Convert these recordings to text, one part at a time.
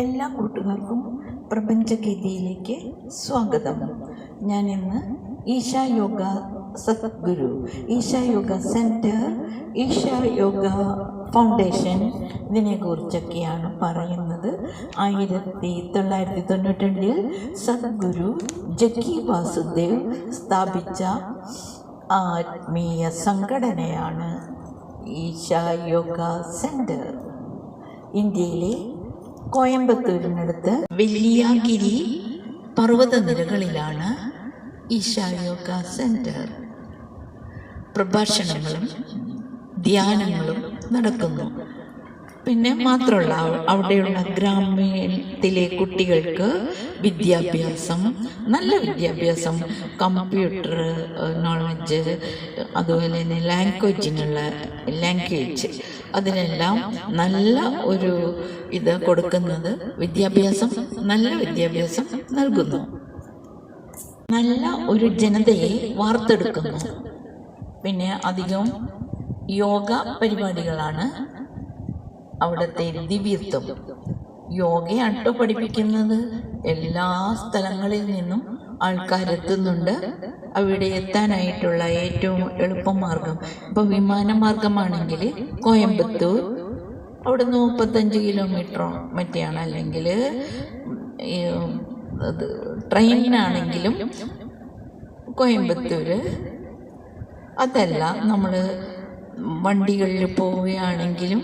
എല്ലാ കൂട്ടുകാർക്കും പ്രപഞ്ചഗീതിയിലേക്ക് സ്വാഗതം. ഞാൻ ഇന്ന് ഈശ യോഗ സദ്ഗുരു ഈശ യോഗ സെന്റർ ഈശ യോഗ ഫൗണ്ടേഷൻ ഇതിനെക്കുറിച്ചൊക്കെയാണ് പറയുന്നത്. ആയിരത്തി തൊള്ളായിരത്തി തൊണ്ണൂറ്റി രണ്ടിൽ സദ്ഗുരു ജക്കി വാസുദേവ് സ്ഥാപിച്ച ആത്മീയ സംഘടനയാണ് ഈശ യോഗ സെന്റർ ഇന്ത്യയിലെ കോയമ്പത്തൂരിനടുത്ത് വെള്ളിയാഗിരി പർവതനിരകളിലാണ് ഈശായോഗ സെന്റർ. പ്രഭാഷണങ്ങളും ധ്യാനങ്ങളും നടക്കുന്നു. പിന്നെ മാത്രമല്ല അവിടെയുള്ള ഗ്രാമീണത്തിലെ കുട്ടികൾക്ക് വിദ്യാഭ്യാസം നല്ല വിദ്യാഭ്യാസം കമ്പ്യൂട്ടർ നോളജ് അതുപോലെ തന്നെ ലാംഗ്വേജിനുള്ള ലാംഗ്വേജ് അതിനെല്ലാം നല്ല ഒരു ഇത് കൊടുക്കുന്നത് വിദ്യാഭ്യാസം നല്ല വിദ്യാഭ്യാസം നൽകുന്നു. നല്ല ഒരു ജനതയെ വാർത്തെടുക്കുന്നു. പിന്നെ അധികം യോഗ പരിപാടികളാണ് അവിടുത്തെ ദിവ്യത്വം യോഗയാണ് കേട്ടോ പഠിപ്പിക്കുന്നത്. എല്ലാ സ്ഥലങ്ങളിൽ നിന്നും ആൾക്കാരെത്തുന്നുണ്ട് അവിടെ എത്താനായിട്ടുള്ള ഏറ്റവും എളുപ്പമാർഗം ഇപ്പോൾ വിമാനമാർഗമാണെങ്കിൽ കോയമ്പത്തൂർ അവിടെ നിന്ന് മുപ്പത്തഞ്ച് കിലോമീറ്ററോ മറ്റെയാണ്. അല്ലെങ്കിൽ ട്രെയിനിനാണെങ്കിലും കോയമ്പത്തൂർ അതല്ല നമ്മൾ വണ്ടികളിൽ പോവുകയാണെങ്കിലും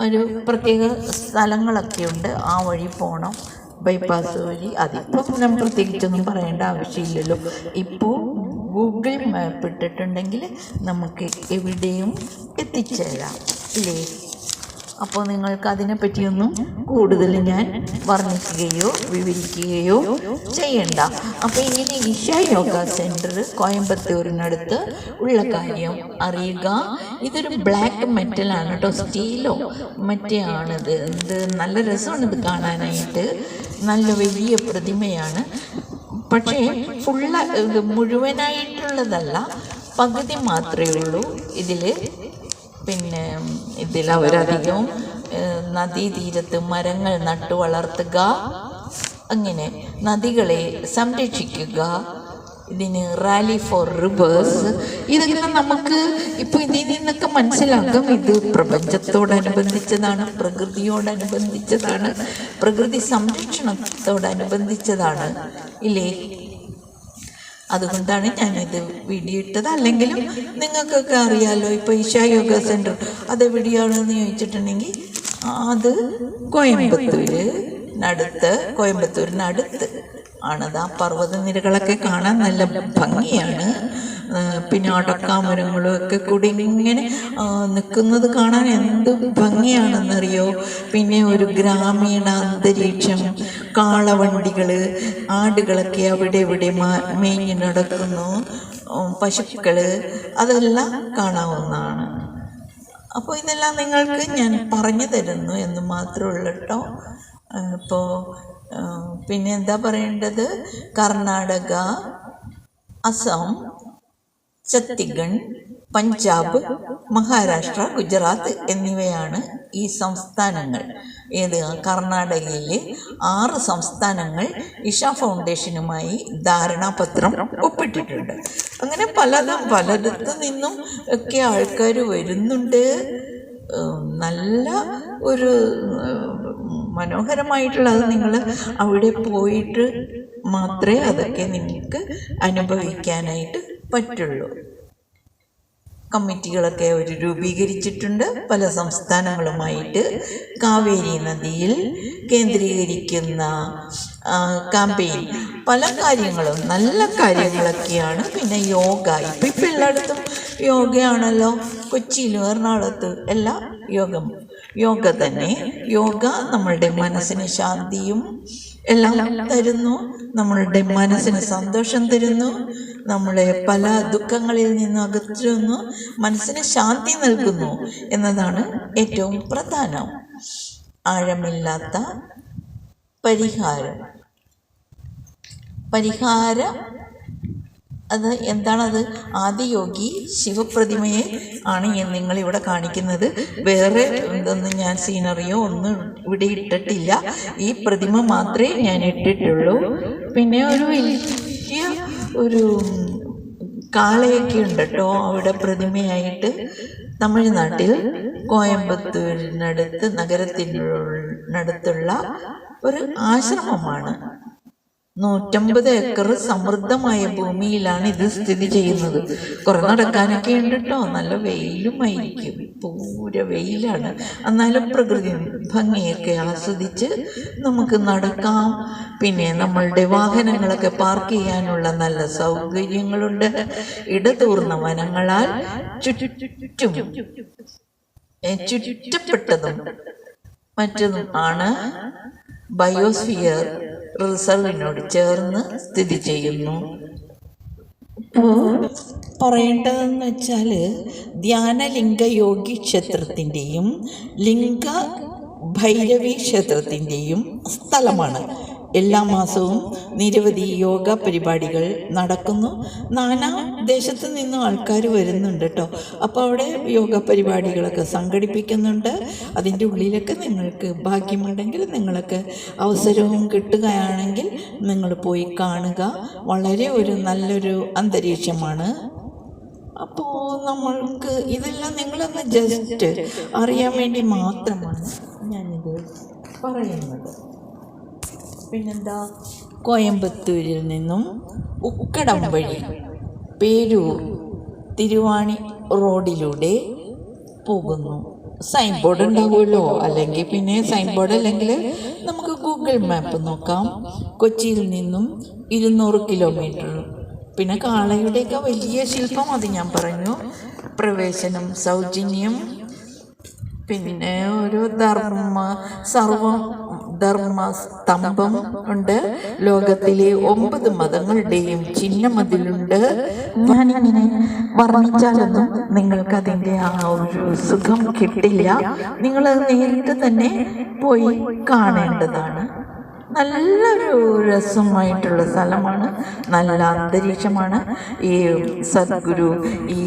ഒരു പ്രത്യേക സ്ഥലങ്ങളൊക്കെ ഉണ്ട് ആ വഴി പോകണം ബൈപ്പാസ് വഴി. അതിപ്പം നമ്മൾ പ്രത്യേകിച്ചൊന്നും പറയേണ്ട ആവശ്യമില്ലല്ലോ. ഇപ്പോൾ ഗൂഗിൾ മാപ്പ് ഇട്ടിട്ടുണ്ടെങ്കിൽ നമുക്ക് എവിടെയും എത്തിച്ചേരാം. ഇല്ലേ? അപ്പോൾ നിങ്ങൾക്ക് അതിനെപ്പറ്റിയൊന്നും കൂടുതൽ ഞാൻ വർണിക്കുകയോ വിവരിക്കുകയോ ചെയ്യണ്ട. അപ്പോൾ ഇങ്ങനെ ഇഷ യോഗ സെന്റർ കോയമ്പത്തൂരിനടുത്ത് ഉള്ള കാര്യം അറിയുക. ഇതൊരു ബ്ലാക്ക് മെറ്റലാണ് കേട്ടോ സ്റ്റീലോ മറ്റേ ആണിത് ഇത് നല്ല രസമാണ് ഇത് കാണാനായിട്ട്. നല്ല വലിയ പ്രതിമയാണ്. പക്ഷേ ഫുള്ള് മുഴുവനായിട്ടുള്ളതല്ല പകുതി മാത്രമേ ഉള്ളൂ ഇതിൽ പിന്നെ ഇതിൽ അവരധികവും നദീതീരത്ത് മരങ്ങൾ നട്ടു വളർത്തുക. അങ്ങനെ നദികളെ സംരക്ഷിക്കുക. ഇതിന് റാലി ഫോർ റിവേഴ്സ്. ഇതൊക്കെ നമുക്ക് ഇപ്പോൾ ഇതിൽ നിന്നൊക്കെ മനസ്സിലാക്കാം. ഇത് പ്രപഞ്ചത്തോടനുബന്ധിച്ചതാണ് പ്രകൃതിയോടനുബന്ധിച്ചതാണ് പ്രകൃതി സംരക്ഷണത്തോടനുബന്ധിച്ചതാണ്. ഇല്ലേ? അതുകൊണ്ടാണ് ഞാനിത് വീഡിയോ ഇട്ടത് അല്ലെങ്കിലും നിങ്ങൾക്കൊക്കെ അറിയാമല്ലോ ഇപ്പോൾ ഇഷ യോഗ സെന്റർ അതെവിടെയാണെന്ന് ചോദിച്ചിട്ടുണ്ടെങ്കിൽ അത് കോയമ്പത്തൂര് നടുത്ത് കോയമ്പത്തൂരിനടുത്ത്. ആണത് ആ പർവതനിരകളൊക്കെ കാണാൻ നല്ല ഭംഗിയാണ്. പിന്നെ അടക്കാമരങ്ങളും ഒക്കെ കൂടി ഇങ്ങനെ നിൽക്കുന്നത് കാണാൻ എന്ത് ഭംഗിയാണെന്നറിയോ? പിന്നെ ഒരു ഗ്രാമീണ അന്തരീക്ഷം കാളവണ്ടികൾ ആടുകളൊക്കെ അവിടെ ഇവിടെ മേഞ്ഞു നടക്കുന്നു. പശുക്കൾ അതെല്ലാം കാണാവുന്നതാണ്. അപ്പോൾ ഇതെല്ലാം നിങ്ങൾക്ക് ഞാൻ പറഞ്ഞു തരുന്നു എന്ന് മാത്രമേ ഉള്ളൂ കേട്ടോ ഇപ്പോൾ പിന്നെ എന്താ പറയേണ്ടത്? കർണാടക അസം ഛത്തീസ്ഗഡ് പഞ്ചാബ് മഹാരാഷ്ട്ര ഗുജറാത്ത് എന്നിവയാണ് ഈ സംസ്ഥാനങ്ങൾ. ഏത്? കർണാടകയിലെ ആറ് സംസ്ഥാനങ്ങൾ ഇഷ ഫൗണ്ടേഷനുമായി ധാരണാപത്രം ഒപ്പിട്ടിട്ടുണ്ട്. അങ്ങനെ പലതും പലയിടത്തു നിന്നും ഒക്കെ ആൾക്കാർ വരുന്നുണ്ട്. നല്ല ഒരു മനോഹരമായിട്ടുള്ളത് നിങ്ങൾ അവിടെ പോയിട്ട് മാത്രമേ അതൊക്കെ നിങ്ങൾക്ക് അനുഭവിക്കാനായിട്ട് പറ്റുള്ളൂ. കമ്മിറ്റികളൊക്കെ അവർ രൂപീകരിച്ചിട്ടുണ്ട്. പല സംസ്ഥാനങ്ങളുമായിട്ട്. കാവേരി നദിയിൽ കേന്ദ്രീകരിക്കുന്ന ക്യാമ്പയിൻ പല കാര്യങ്ങളും നല്ല കാര്യങ്ങളൊക്കെയാണ്. പിന്നെ യോഗ. ഇപ്പം ഇപ്പം എല്ലായിടത്തും യോഗയാണല്ലോ. കൊച്ചിയിലും എറണാകുളത്ത് എല്ലാം യോഗം. യോഗ തന്നെ. യോഗ നമ്മളുടെ മനസ്സിന് ശാന്തിയും എല്ലാം തരുന്നു. നമ്മളുടെ മനസ്സിന് സന്തോഷം തരുന്നു. നമ്മളെ പല ദുഃഖങ്ങളിൽ നിന്ന് അകറ്റുന്നു. മനസ്സിന് ശാന്തി നൽകുന്നു എന്നതാണ് ഏറ്റവും പ്രധാനം. ആഴമില്ലാത്ത പരിഹാരം. പരിഹാര അത് എന്താണത്? ആദിയോഗി ശിവപ്രതിമയെ ആണ് നിങ്ങളിവിടെ കാണിക്കുന്നത്. വേറെ എന്തൊന്നും ഞാൻ സീനറിയോ ഒന്നും ഇവിടെ ഇട്ടിട്ടില്ല. ഈ പ്രതിമ മാത്രമേ ഞാൻ ഇട്ടിട്ടുള്ളൂ. പിന്നെ ഒരു വലിയ ഒരു കാളയൊക്കെ ഉണ്ട് കേട്ടോ അവിടെ പ്രതിമയായിട്ട്. തമിഴ്നാട്ടിൽ കോയമ്പത്തൂരിനടുത്ത് നഗരത്തിനടുത്തുള്ള ഒരു ആശ്രമമാണ്. നൂറ്റമ്പത് ഏക്കർ സമൃദ്ധമായ ഭൂമിയിലാണ് ഇത് സ്ഥിതി ചെയ്യുന്നത്. കുറെ നടക്കാനൊക്കെ ഉണ്ട് കേട്ടോ നല്ല വെയിലുമായിരിക്കും പൂര വെയിലാണ്. എന്നാലും പ്രകൃതി ഭംഗിയൊക്കെ ആസ്വദിച്ച് നമുക്ക് നടക്കാം. പിന്നെ നമ്മളുടെ വാഹനങ്ങളൊക്കെ പാർക്ക് ചെയ്യാനുള്ള നല്ല സൗകര്യങ്ങളുണ്ട്. ഇടതൂർന്ന വനങ്ങളാൽ ചുറ്റും ചുറ്റപ്പെട്ടതും മറ്റതും ആണ് ബയോസ്ഫിയർ. റിസർവിനോട് ചേർന്ന് സ്ഥിതി ചെയ്യുന്നു. പറയേണ്ടതെന്ന് വെച്ചാൽ ധ്യാനലിംഗ യോഗി ക്ഷേത്രത്തിന്റെയും ലിംഗ ഭൈരവി ക്ഷേത്രത്തിന്റെയും സ്ഥലമാണ്. എല്ലാ മാസവും നിരവധി യോഗ പരിപാടികൾ നടക്കുന്നു. നാനാ ദേശത്ത് നിന്നും ആൾക്കാർ വരുന്നുണ്ട് കേട്ടോ അപ്പോൾ അവിടെ യോഗ പരിപാടികളൊക്കെ സംഘടിപ്പിക്കുന്നുണ്ട്. അതിന്റെ ഉള്ളിലൊക്കെ നിങ്ങൾക്ക് ഭാഗ്യമുണ്ടെങ്കിൽ നിങ്ങൾക്ക് അവസരവും കിട്ടുകയാണെങ്കിൽ നിങ്ങൾ പോയി കാണുക. വളരെ ഒരു നല്ലൊരു അന്തരീക്ഷമാണ്. അപ്പോൾ നമ്മൾക്ക് ഇതെല്ലാം നിങ്ങളൊന്ന് ജസ്റ്റ് അറിയാൻ വേണ്ടി മാത്രമാണ് ഞാനിത് പറയുന്നത്. പിന്നെന്താ? കോയമ്പത്തൂരിൽ നിന്നും ഉക്കടം വഴി പേരൂർ തിരുവാണി റോഡിലൂടെ പോകുന്നു. സൈൻ ബോർഡ് ഉണ്ടാവുമല്ലോ? അല്ലെങ്കിൽ പിന്നെ സൈൻ ബോർഡ് അല്ലെങ്കിൽ നമുക്ക് ഗൂഗിൾ മാപ്പ് നോക്കാം. കൊച്ചിയിൽ നിന്നും ഇരുന്നൂറ് കിലോമീറ്റർ പിന്നെ കാളയുടെയൊക്കെ വലിയ ശില്പം അത് ഞാൻ പറഞ്ഞു. പ്രവേശനം സൗജന്യം. പിന്നെ ഒരു ധർമ്മ സർവം ധർമ്മ സ്തംഭം ഉണ്ട്. ലോകത്തിലെ ഒമ്പത് മതങ്ങളുടെയും ചിഹ്നം അതിലുണ്ട് ഞാനിങ്ങനെ വർണിച്ചാലൊന്നും നിങ്ങൾക്ക് അതിന്റെ ആ ഒരു സുഖം കിട്ടില്ല. നിങ്ങൾ നേരിട്ട് തന്നെ പോയി കാണേണ്ടതാണ്. നല്ലൊരു രസമായിട്ടുള്ള സ്ഥലമാണ്. നല്ല അന്തരീക്ഷമാണ്. ഈ സദ്ഗുരു ഈ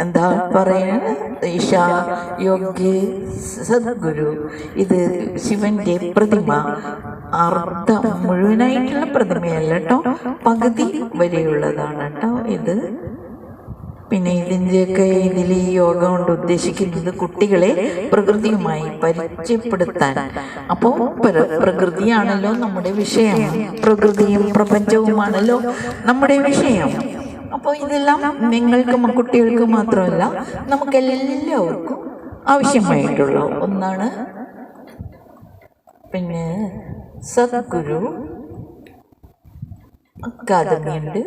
എന്താ പറയാൻ ഈശ യോഗ്യ സദ്ഗുരു. ഇത് ശിവന്റെ പ്രതിമ. അർത്ഥം മുഴുവനായിട്ടുള്ള പ്രതിമയല്ല കേട്ടോ. പകുതി വരെയുള്ളതാണ് കേട്ടോ ഇത്. പിന്നെ ഇതിന്റെയൊക്കെ ഇതിൽ ഈ യോഗ കൊണ്ട് ഉദ്ദേശിക്കുന്നത് കുട്ടികളെ പ്രകൃതിയുമായി പരിചയപ്പെടുത്താൻ. അപ്പോൾ പ്ര- പ്രകൃതിയാണല്ലോ നമ്മുടെ വിഷയം. പ്രകൃതിയും പ്രപഞ്ചവുമാണല്ലോ നമ്മുടെ വിഷയം. അപ്പോൾ ഇതെല്ലാം നിങ്ങൾക്കും കുട്ടികൾക്കും മാത്രമല്ല നമുക്കെല്ലാവർക്കും ആവശ്യമായിട്ടുള്ള ഒന്നാണ്. പിന്നെ Sadhguru അക്കാദമിയുണ്ട്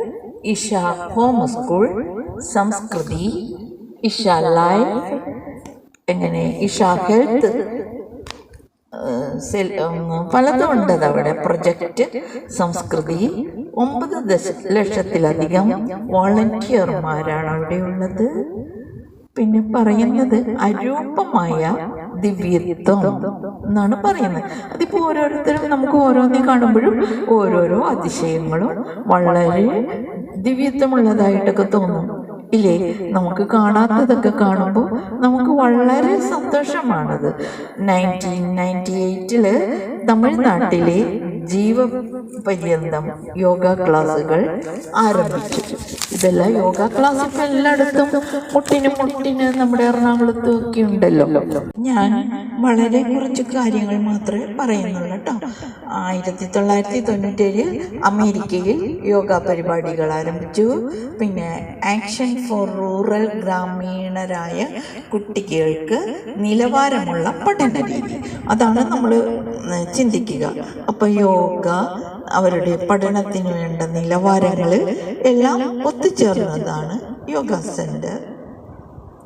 Isha home school Samskriti Isha life എങ്ങനെ ഇഷ ഹെൽത്ത് പലതും ഉണ്ട് അവിടെ പ്രൊജക്റ്റ് സംസ്കൃതി ഒമ്പത് ദശ ലക്ഷത്തിലധികം വോളണ്ടിയർമാരാണ് അവിടെ ഉള്ളത് പിന്നെ പറയുന്നത് അരൂപമായ ദിവ്യത്വം എന്നാണ് പറയുന്നത്. അതിപ്പോൾ ഓരോരുത്തരും നമുക്ക് ഓരോന്നേ കാണുമ്പോഴും ഓരോരോ അതിശയങ്ങളും വളരെ ദിവ്യത്വമുള്ളതായിട്ടൊക്കെ തോന്നും. ഇല്ലേ? നമുക്ക് കാണാത്തതൊക്കെ കാണുമ്പോൾ നമുക്ക് വളരെ സന്തോഷമാണത്. നയന്റീൻ നയന്റി എയ്റ്റിൽ തമിഴ്നാട്ടിലെ ജീവപര്യന്തം യോഗ ക്ലാസുകൾ ആരംഭിച്ചു. ഇതെല്ലാം യോഗ ക്ലാസ് എല്ലായിടത്തും മുട്ടിന് മുട്ടിന് നമ്മുടെ എറണാകുളത്തും ഒക്കെ ഉണ്ടല്ലോ. ഞാൻ വളരെ കുറച്ച് കാര്യങ്ങൾ മാത്രമേ പറയുന്നുള്ളൂ കേട്ടോ. ആയിരത്തി തൊള്ളായിരത്തി തൊണ്ണൂറ്റേഴ് അമേരിക്കയിൽ യോഗ പരിപാടികൾ ആരംഭിച്ചു. പിന്നെ ആക്ഷൻ ഫോർ റൂറൽ ഗ്രാമീണരായ കുട്ടികൾക്ക് നിലവാരമുള്ള പഠന രീതി അതാണ് നമ്മൾ ചിന്തിക്കുക. അപ്പോൾ അവരുടെ പഠനത്തിന് വേണ്ട നിലവാരങ്ങൾ എല്ലാം ഒത്തുചേർന്നതാണ് യോഗ സെന്റർ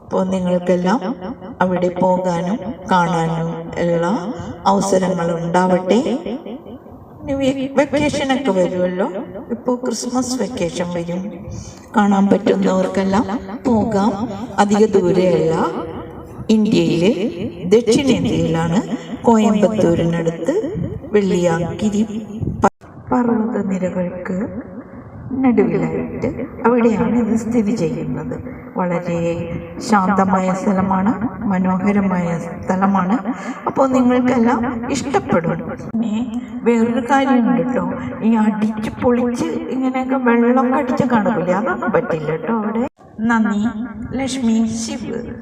അപ്പോൾ നിങ്ങൾക്കെല്ലാം അവിടെ പോകാനും കാണാനും എല്ലാ അവസരങ്ങളും ഉണ്ടാവട്ടെ. വെക്കേഷനൊക്കെ വരുമല്ലോ. ഇപ്പോൾ ക്രിസ്മസ് വെക്കേഷൻ വരും. കാണാൻ പറ്റുന്നവർക്കെല്ലാം പോകാം. അധിക ദൂരെയല്ല. ഇന്ത്യയിലെ ദക്ഷിണേന്ത്യയിലാണ് കോയമ്പത്തൂരിനടുത്ത് വെള്ളിയാങ്കിരി പർവത നിരകൾക്ക് നടുവിലായിട്ട് അവിടെയാണ് ഇത് സ്ഥിതി ചെയ്യുന്നത്. വളരെ ശാന്തമായ സ്ഥലമാണ് മനോഹരമായ സ്ഥലമാണ്. അപ്പോൾ നിങ്ങൾക്കെല്ലാം ഇഷ്ടപ്പെടും. പിന്നെ വേറൊരു കാര്യമുണ്ട് കേട്ടോ. ഈ അടിച്ച് പൊളിച്ച് ഇങ്ങനെയൊക്കെ വെള്ളം അടിച്ച് കാണില്ല അതൊന്നും പറ്റില്ല കേട്ടോ അവിടെ. നന്ദി ലക്ഷ്മി ശിവ്.